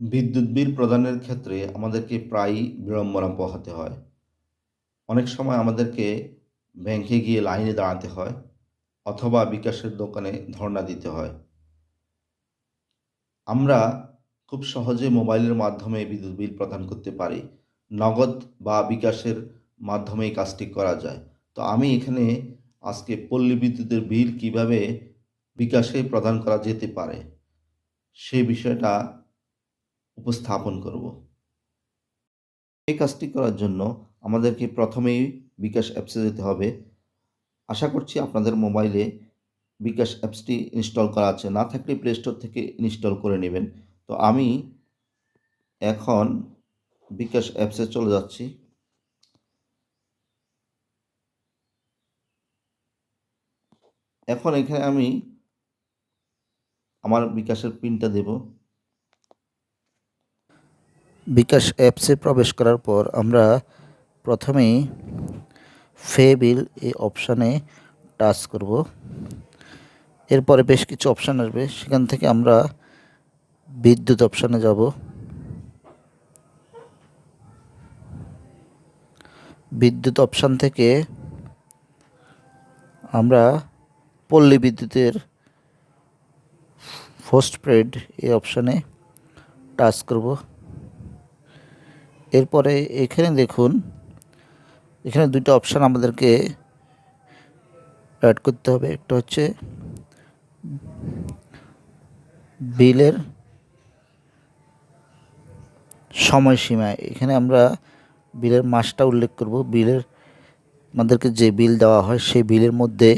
বিদ্যুৎ বিল প্রদানের ক্ষেত্রে আমাদেরকে প্রায়ই বিড়ম্বনা পোহাতে হয়। অনেক সময় আমাদেরকে ব্যাংকে গিয়ে লাইনে দাঁড়াতে হয় অথবা বিকাশের দোকানে ধর্ণা দিতে হয়। আমরা খুব সহজে মোবাইলের মাধ্যমে বিদ্যুৎ বিল প্রদান করতে পারি। নগদ বা বিকাশের মাধ্যমে কাজটি করা যায়। তো আমি এখানে আজকে পল্লী বিদ্যুতের বিল কীভাবে বিকাশে প্রদান করা যেতে পারে সেই বিষয়টা উপস্থাপন করব। এই কাজটি করার জন্য আমাদেরকে প্রথমেই বিকাশ অ্যাপসে যেতে হবে। আশা করছি আপনাদের মোবাইলে বিকাশ অ্যাপসটি ইনস্টল করা আছে। না থাকলে প্লে স্টোর থেকে ইনস্টল করে নেবেন। তো আমি এখন বিকাশ অ্যাপসে চলে যাচ্ছি। এখন এখানে আমি আমার বিকাশের পিনটা দেব। বিকাশ অ্যাপসে প্রবেশ করার পর আমরা প্রথমেই ফে বিল এই অপশানে টাচ করব। এরপরে বেশ কিছু অপশান আসবে। সেখান থেকে আমরা বিদ্যুৎ অপশানে যাব। বিদ্যুৎ অপশান থেকে আমরা পল্লী বিদ্যুতের পোস্টপেড এই অপশানে টাচ করব। এরপরে এখানে দেখুন, এখানে দুটো অপশান আমাদেরকে অ্যাড করতে হবে। একটা হচ্ছে বিলের সময়সীমা। এখানে আমরা বিলের মাসটা উল্লেখ করব। বিলের, আমাদেরকে যে বিল দেওয়া হয় সেই বিলের মধ্যে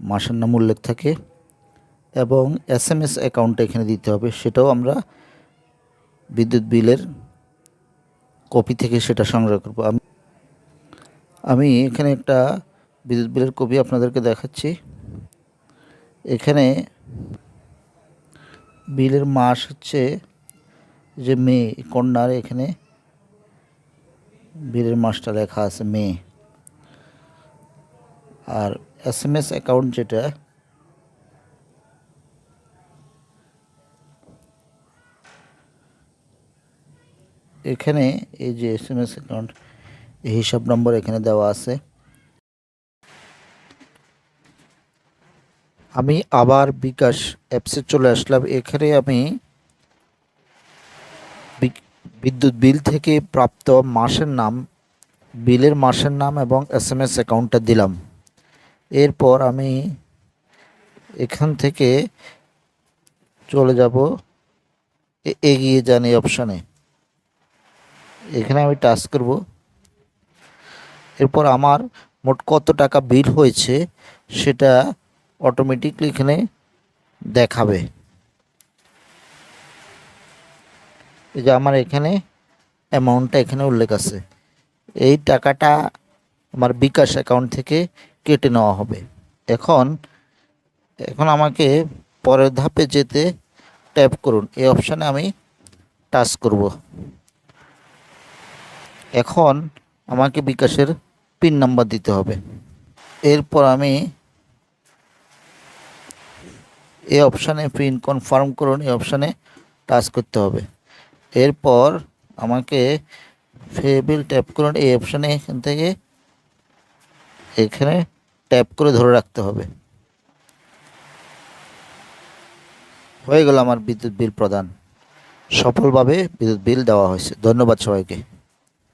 মাসের নাম উল্লেখ থাকে এবং এস এম এস অ্যাকাউন্টটা এখানে দিতে হবে। সেটাও আমরা বিদ্যুৎ বিলের কপি থেকে সেটা সংগ্রহ করব। আমি আমি এখানে একটা বিদ্যুৎ বিলের কপি আপনাদেরকে দেখাচ্ছি। এখানে বিলের মাস হচ্ছে যে মে, কন্যার এখানে বিলের মাসটা লেখা আছে মে। আর এস এম এস অ্যাকাউন্ট যেটা এখানে এই যে এস এম এস অ্যাকাউন্ট এই হিসাব নম্বর এখানে দেওয়া আছে। আমি আবার বিকাশ অ্যাপসে চলে আসলাম। এখানে আমি বিদ্যুৎ বিল থেকে প্রাপ্ত মাসের নাম, বিলের মাসের নাম এবং এস এম এস অ্যাকাউন্টটা দিলাম। এরপর আমি এখান থেকে চলে যাব। এগিয়ে যান এই অপশানে এখানে আমি টাচ করব। এরপর আমার মোট কত টাকা বিল হয়েছে সেটা অটোমেটিকলি এখানে দেখাবে। এই যে আমার এখানে অ্যামাউন্টটা এখানে উল্লেখ আছে। এই টাকাটা আমার বিকাশ অ্যাকাউন্ট থেকে কেটে নেওয়া হবে। এখন এখন আমাকে পরের ধাপে যেতে ট্যাপ করুন। এই অপশানে আমি টাচ করব। এখন আমাকে বিকাশের পিন নাম্বার দিতে হবে। এরপর আমি এই অপশানে পিন কনফার্ম করুন এই অপশানে টাচ করতে হবে। এরপর আমাকে ফেবিল ট্যাপ করুন, এই অপশানে এখান থেকে এখানে ট্যাপ করে ধরে রাখতে হবে। হয়ে গেল আমার বিদ্যুৎ বিল প্রদান। সফলভাবে বিদ্যুৎ বিল দেওয়া হয়েছে। ধন্যবাদ সবাইকে।